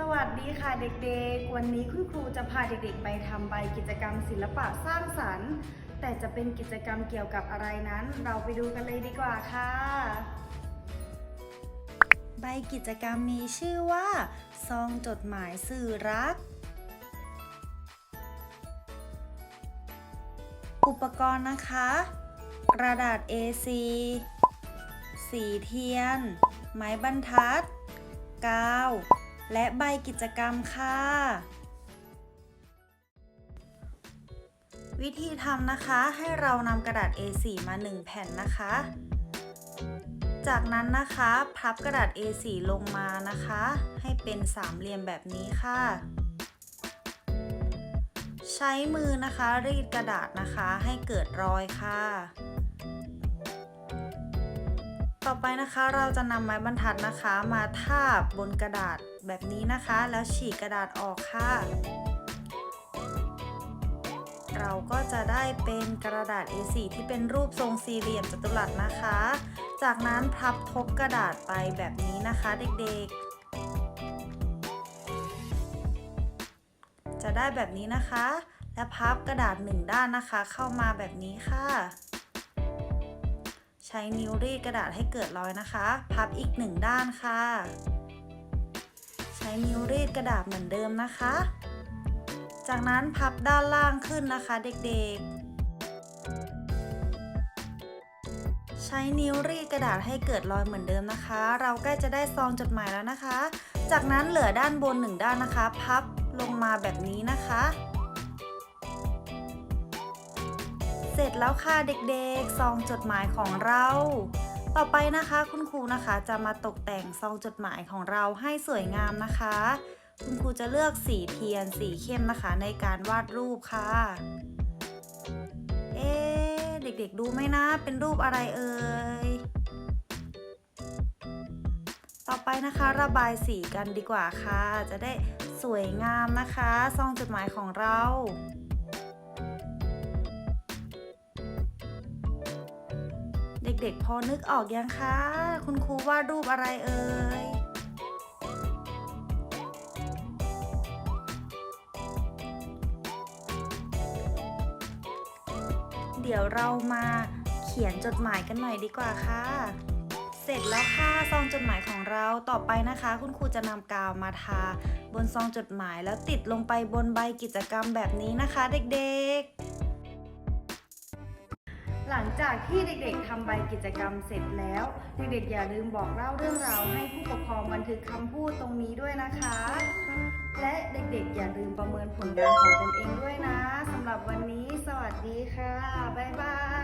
สวัสดีค่ะเด็กๆ วันนี้คุณครูจะพาเด็กๆ ไปทำใบกิจกรรมศิลปะสร้างสรรค์ แต่จะเป็นกิจกรรมเกี่ยวกับอะไรนั้น เราไปดูกันเลยดีกว่าค่ะ ใบกิจกรรมมีชื่อว่า ซองจดหมายสื่อรัก อุปกรณ์นะคะ กระดาษ A4 สีเทียน ไม้บรรทัด กาว และใบกิจกรรมค่ะ วิธีทำนะคะให้เรานำกระดาษ A4 มา 1 แผ่นนะคะ จากนั้นนะคะพับกระดาษ A4 ลงมานะคะ ให้เป็นสามเหลี่ยมแบบนี้ค่ะใช้มือนะคะรีดกระดาษนะคะให้เกิดรอยค่ะ ต่อไปนะคะเราจะนำไม้บรรทัดนะคะมาทาบบนกระดาษแบบนี้นะคะ แล้วฉีกกระดาษออกค่ะ เราก็จะได้เป็นกระดาษ A4 ที่เป็นรูปทรงสี่เหลี่ยมจัตุรัสนะคะ จากนั้นพับทบกระดาษไปแบบนี้นะคะเด็กๆ จะได้แบบนี้นะคะ และพับกระดาษหนึ่งด้านนะคะ เข้ามาแบบนี้ค่ะ ใช้นิ้วรีดกระดาษให้เกิดรอยนะคะ พับอีกหนึ่งด้านค่ะ ใช้นิ้วรีดกระดาษเหมือนเดิมนะคะ จากนั้นพับด้านล่างขึ้นนะคะเด็กๆ ใช้นิ้วรีดกระดาษให้เกิดรอยเหมือนเดิมนะคะ เราใกล้จะได้ซองจดหมายแล้วนะคะ จากนั้นเหลือด้านบนหนึ่งด้านนะคะ พับลงมาแบบนี้นะคะ เสร็จแล้วค่ะเด็กๆ ซองจดหมายของเรา ต่อไปนะคะคุณครูนะคะจะมาตกแต่งซองจดหมายของเราให้สวยงามนะคะ คุณครูจะเลือกสีเทียนสีเข้มนะคะในการวาดรูปค่ะ เอ๊เด็กๆ ดูไหมนะ เป็นรูปอะไรเอ่ย ต่อไปนะคะระบายสีกันดีกว่าค่ะ จะได้สวยงามนะคะ ซองจดหมายของเรา เด็กๆ พอนึกออกยังคะ คุณครูวาดรูปอะไรเอ่ย เดี๋ยวเรามาเขียนจดหมายกันหน่อยดีกว่าค่ะ เสร็จแล้วค่ะซองจดหมายของเราต่อไปนะคะ คุณครูจะนำกาวมาทา บนซองจดหมายแล้วติดลงไปบนใบกิจกรรมแบบนี้นะคะ เด็กๆ หลังจากที่เด็กๆทำใบกิจกรรมเสร็จแล้ว เด็กๆอย่าลืมบอกเล่าเรื่องราวให้ผู้ปกครองบันทึกคำพูดตรงนี้ด้วยนะคะ และเด็กๆ อย่าลืมประเมินผลงานของตนเองด้วยนะสำหรับวันนี้ สวัสดีค่ะ บ๊ายบาย